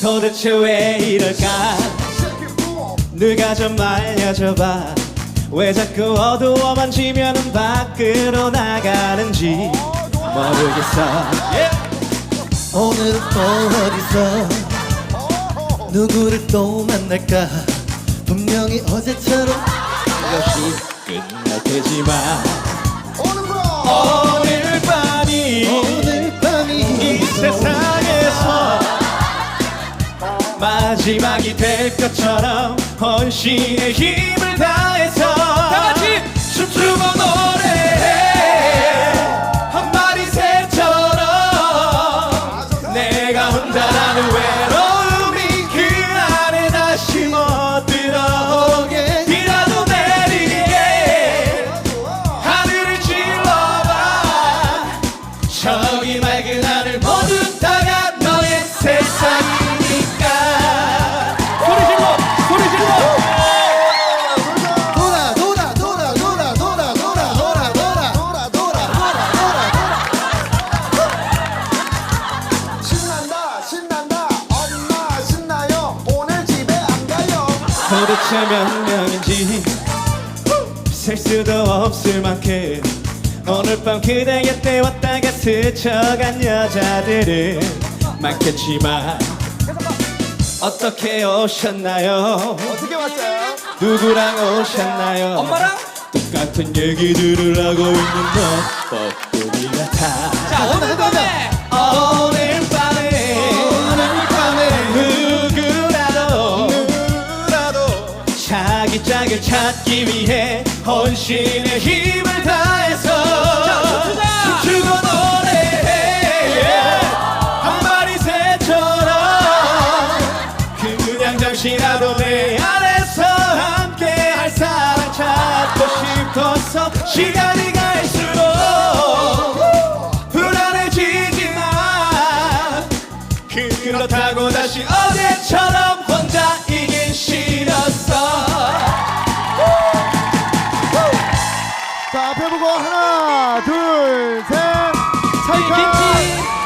도대체 왜 이럴까? 누가 좀 알려줘봐. 왜 자꾸 어두워만 지면 밖으로 나가는지. 모르겠어. 오늘은 또 어디서 누구를 또 만날까? 분명히 어제처럼. 역시 끝날 테지만 마지막이 될 것처럼 헌신의 힘을 다해서 다 같이! 춤추고 노래해. 한 마리 새처럼 내가 혼자라는 외로움이 그 안에 다시 못 들어오게. 비라도 내리게. 하늘을 질러봐. 저기 맑은 하늘 도대체 몇 명인지 셀 수도 없을 만큼 오늘 밤 그대 곁에 왔다가 스쳐간 여자들은 많겠지만 어떻게 오셨나요? 어떻게 왔어요? 누구랑 오셨나요? 엄마랑? 똑같은 얘기들을 하고 있는 너 찾기 위해 헌신의 힘을 다해서! 춤추고 노래해 한 마리 새처럼 그냥 잠시라도 내 안에서 함께 할 사람 찾고 싶어서 시간이 갈수록 불안해지지만 그렇다고 다시 어제처럼 자 앞에 보고 하나 둘셋 차이카! 김치!